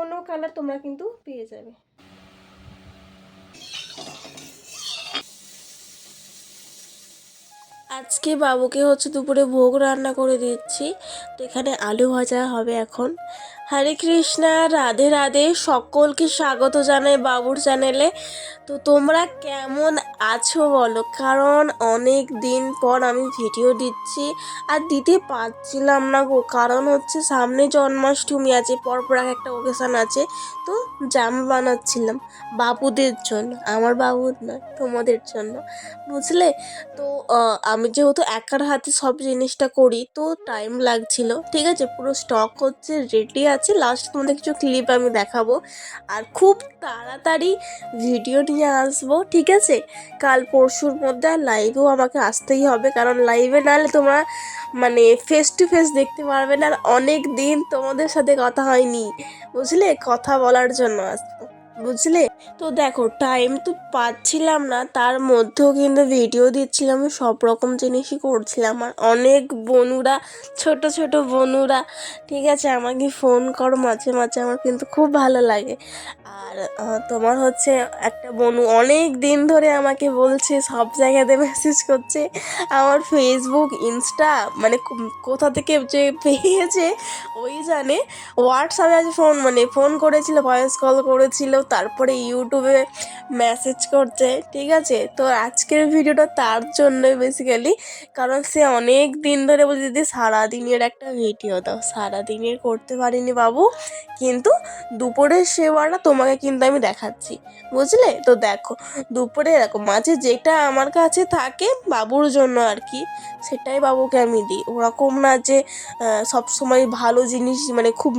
কোনো কালার তোমরা কিন্তু পেয়ে যাবে। আজকে বাবুকে হচ্ছে দুপুরে ভোগ রান্না করে দিচ্ছি। তো এখানে আলু ভাজা হবে এখন। হরে কৃষ্ণা, রাধে রাধে। সকলকে স্বাগত জানাই বাবুর চ্যানেলে। তো তোমরা কেমন আছো বলো? কারণ অনেক দিন পর আমি ভিডিও দিচ্ছি আর দিতে পারছিলাম না গো। কারণ হচ্ছে সামনে জন্মাষ্টমী আছে, পরপর এক একটা ওকেশান আছে। তো জামা বানাচ্ছিলাম বাবুদের জন্য, আমার বাবুর নয় তোমাদের জন্য। বুঝলে? তো আমি যেহেতু একার হাতে সব জিনিসটা করি, তো টাইম লাগছিল। ঠিক আছে? পুরো স্টক হচ্ছে রেডি আছে। লাস্ট তোমাদের কিছু ক্লিপ আমি দেখাবো। আর খুব তাড়াতাড়ি ভিডিও নিয়ে আসব, ঠিক আছে? কাল পরশুর মধ্যে আর লাইভেও আমাকে আসতেই হবে, কারণ লাইভে নাহলে তোমরা মানে ফেস টু ফেস দেখতে পারবে না। আর অনেক দিন তোমাদের সাথে কথা হয়নি। বুঝলে? কথা বলার জন্য আসব বুঝলে? তো দেখো টাইম তো পাচ্ছিলাম না, তার মধ্যেও কিন্তু ভিডিও দিচ্ছিলাম সব রকম জিনিসই করছিলাম। আর অনেক বনুরা, ছোট ছোট বনুরা, ঠিক আছে, আমাকে ফোন করো মাঝে মাঝে, আমার কিন্তু খুব ভালো লাগে। আর তোমার হচ্ছে একটা বনু অনেক দিন ধরে আমাকে বলছে, সব জায়গাতে মেসেজ করছে, আমার ফেসবুক ইনস্টা মানে কোথা থেকে যে পেয়েছে, ওই জানে। হোয়াটসঅ্যাপে আজ ফোন মানে ফোন করেছিল ভয়েস কল করেছিল তারপরে ইউটিউবে মেসেজ করছে, ঠিক আছে? তো আজকের ভিডিওটা তার জন্যই বেসিক্যালি কারণ সে অনেক দিন ধরে বলছে, দিদি, সারাদিনের একটা ভিডিও দাও। সারাদিনের করতে পারিনি বাবু, কিন্তু দুপুরের সেবাটা তোমাকে কিন্তু আমি দেখাচ্ছি। বুঝলে? তো দেখো, দুপুরে দেখো মাঝে যেটা আমার কাছে থাকে বাবুর জন্য আর কি সেটাই বাবুকে আমি দিই। ওরকম না যে সব সময় ভালো জিনিস মানে খুব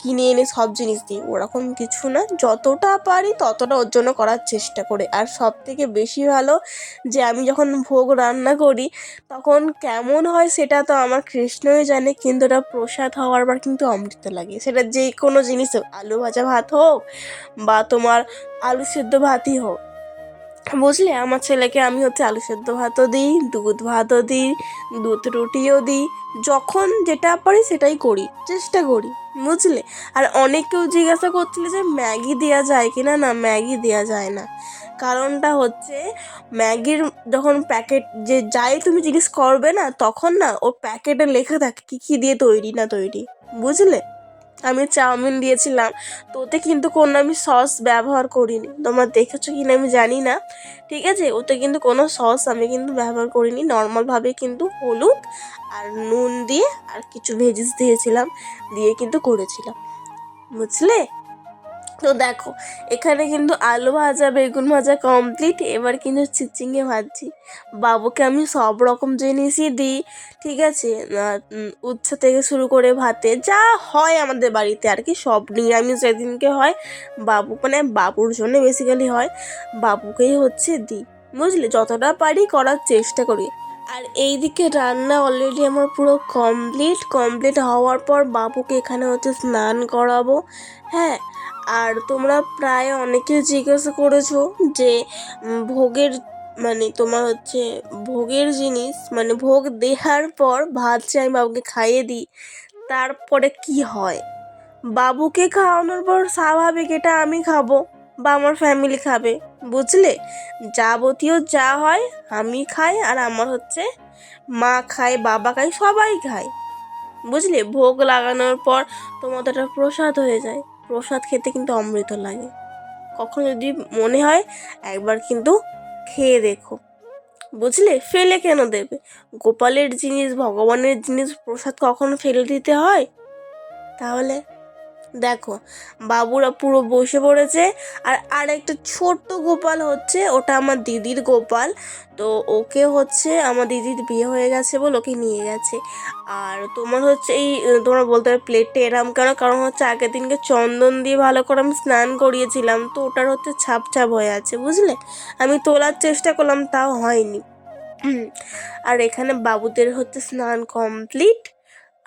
কিনে এনে সব জিনিস দিই। ওরকম কিছু না, যতটা পারি ততটা ওর জন্য করার চেষ্টা করে। আর সব থেকে বেশি ভালো যে আমি যখন ভোগ রান্না করি, তখন কেমন হয় সেটা তো আমার কৃষ্ণই জানে, কিন্তু ওটা প্রসাদ হওয়ার পর কিন্তু অমৃত লাগে। সেটা যে কোনো জিনিস আলু ভাজা ভাত হোক বা তোমার আলু সেদ্ধ ভাতই হোক বুঝলে, আমার ছেলেকে আমি হচ্ছে আলু সেদ্ধ ভাতও দিই, দুধ ভাতও দিই, দুধ রুটিও দিই। যখন যেটা পারি সেটাই করি, চেষ্টা করি, বুঝলে? আর অনেক কেউ জিজ্ঞাসা করছিল যে ম্যাগি দেওয়া যায় কি না না ম্যাগি দেওয়া যায় না। কারণটা হচ্ছে ম্যাগির যখন প্যাকেট যে যাই তুমি জিনিস করবে না, তখন না ও প্যাকেটে লেখা থাকে কী কী দিয়ে তৈরি না তৈরি, বুঝলে? আমি চাউমিন দিয়েছিলাম। তো ওতে কিন্তু কোনো আমি সস ব্যবহার করিনি। তোমার দেখেছ কি না আমি জানি না। ঠিক আছে? ওতে কিন্তু কোনো সস আমি কিন্তু ব্যবহার করিনি। নর্মালভাবে কিন্তু হলুদ আর নুন দিয়ে আর কিছু ভেজিস দিয়েছিলাম, দিয়ে কিন্তু করেছিলাম। বুঝলে? তো দেখো, এখানে কিন্তু আলু ভাজা, বেগুন ভাজা কমপ্লিট এবার কিন্তু চিচিঙ্গে ভাজছি। বাবুকে আমি সব রকম জিনিসই দিই, ঠিক আছে? উচ্ছে থেকে শুরু করে ভাতে যা হয় আমাদের বাড়িতে আর কি, সব নিরামিষ যেদিনকে হয়, বাবু মানে বাবুর জন্য বেসিক্যালি হয়। বাবুকেই হচ্ছে দিই, বুঝলি? যতটা পারি করার চেষ্টা করি। আর এইদিকে রান্না অলরেডি আমার পুরো কমপ্লিট কমপ্লিট হওয়ার পর বাবুকে এখানে হচ্ছে স্নান করাবো হ্যাঁ? আর তোমরা প্রায় অনেকে জিজ্ঞাসা করেছ যে ভোগের মানে তোমার হচ্ছে ভোগের জিনিস মানে ভোগ দেওয়ার পর ভাত আমি বাবুকে খাইয়ে দিই, তারপরে কি হয়? বাবুকে খাওয়ানোর পর স্বাভাবিক এটা আমি খাব বা আমার ফ্যামিলি খাবে, বুঝলে? যাবতীয় যা হয় আমি খাই আর আমার হচ্ছে মা খায়, বাবা খায়, সবাই খায়, বুঝলে? ভোগ লাগানোর পর তোমাদের একটা প্রসাদ হয়ে যায়। প্রসাদ খেতে কিন্তু অমৃত লাগে। কখনো যদি মনে হয়, একবার কিন্তু খেয়ে দেখো। বুঝলে? ফেলে কেন দেবে? গোপালের জিনিস, ভগবানের জিনিস প্রসাদ কখনো ফেলে দিতে হয়? তাহলে দেখো, বাবুরা পুরো বসে পড়েছে আর আরেকটা ছোট্ট গোপাল হচ্ছে, ওটা আমার দিদির গোপাল। তো ওকে হচ্ছে আমার দিদির বিয়ে হয়ে গেছে বলে ওকে নিয়ে গেছে। আর তোমার হচ্ছে এই, তোমরা বলতে পারো প্লেটটা এরাম কেন? কারণ হচ্ছে আগের দিনকে চন্দন দিয়ে ভালো করে আমি স্নান করিয়েছিলাম, তো ওটার হচ্ছে ছাপ ছাপ হয়ে আছে, বুঝলে? আমি তোলার চেষ্টা করলাম, তাও হয়নি। আর এখানে বাবুদের হচ্ছে স্নান কমপ্লিট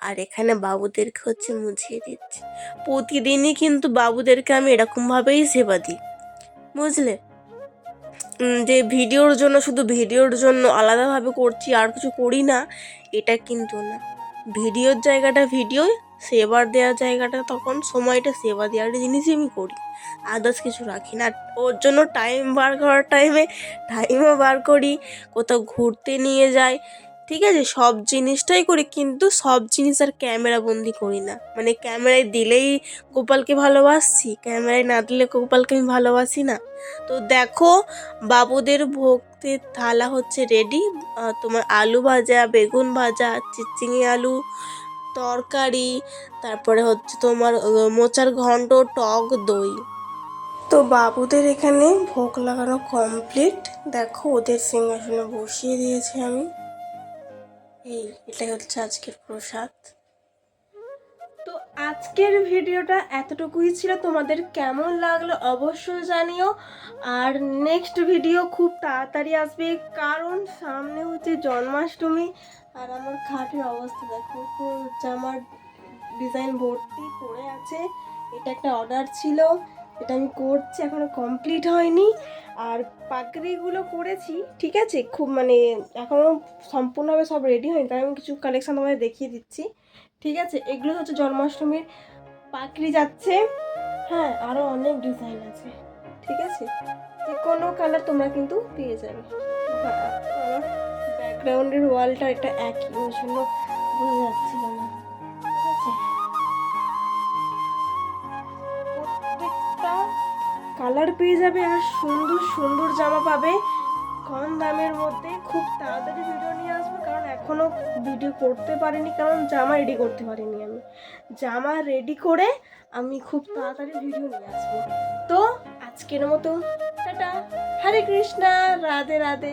আর এখানে বাবুদেরকে হচ্ছে মুছিয়ে দিচ্ছি। প্রতিদিনই কিন্তু বাবুদেরকে আমি এরকমভাবেই সেবা দিই। বুঝলে? যে ভিডিওর জন্য, শুধু ভিডিওর জন্য আলাদাভাবে করছি, আর কিছু করি না, এটা কিন্তু না। ভিডিওর জায়গাটা ভিডিও, সেবার দেওয়ার জায়গাটা তখন সময়টা সেবা দেওয়ার জিনিসই আমি করি। আদার্স কিছু রাখি না। ওর জন্য টাইম বার করার টাইমে টাইমও বার করি, কোথাও ঘুরতে নিয়ে যাই ঠিক আছে? সব জিনিসটাই করি, কিন্তু সব জিনিস আর ক্যামেরা বন্দি করি না। মানে ক্যামেরায় দিলেই গোপালকে ভালোবাসছি ক্যামেরায় না দিলে গোপালকে আমি ভালোবাসি না। তো দেখো, বাবুদের ভক্তির থালা হচ্ছে রেডি তোমার আলু ভাজা, বেগুন ভাজা, চিচিঙে আলু, তরকারি, তারপরে হচ্ছে তোমার মোচার ঘন্ট, টক, দই। তো বাবুদের এখানে ভোগ লাগানো কমপ্লিট দেখো, ওদের সিংহাসনে বসিয়ে দিয়েছি আমি। এই, এটাই হচ্ছে আজকের প্রসাদ। তো আজকের ভিডিওটা এতটুকুই ছিল। তোমাদের কেমন লাগল অবশ্যই জানিও। আর নেক্সট ভিডিও খুব তাড়াতাড়ি আসবে, কারণ সামনে হচ্ছে জন্মাষ্টমী। আর আমার খাটের অবস্থা দেখো, তো জামার ডিজাইন ভর্তি পড়ে আছে। এটা একটা অর্ডার ছিল, এটা আমি করছি, এখনও কমপ্লিট হয়নি। আর পাগড়িগুলো করেছি, ঠিক আছে? খুব মানে এখনও সম্পূর্ণভাবে সব রেডি হয়নি, তাই আমি কিছু কালেকশান তোমাদের দেখিয়ে দিচ্ছি। ঠিক আছে? এগুলো হচ্ছে জন্মাষ্টমীর পাকড়ি যাচ্ছে। হ্যাঁ আরও অনেক ডিজাইন আছে। ঠিক আছে? যে কোনো কালার তোমরা কিন্তু পেয়ে যাবে। আমার ব্যাকগ্রাউন্ডের ওয়ালটা এটা একই, ওই জন্য বোঝা যাচ্ছিল কালার পেয়ে যাবে আর সুন্দর সুন্দর জামা পাবে। কম দামের মধ্যে খুব তাড়াতাড়ি ভিডিও নিয়ে আসব, কারণ এখনও ভিডিও করতে পারিনি, কারণ জামা রেডি করতে পারিনি আমি। জামা রেডি করে আমি খুব তাড়াতাড়ি ভিডিও নিয়ে আসব। তো আজকের মতো, টাটা। হরে কৃষ্ণা, রাধে রাধে।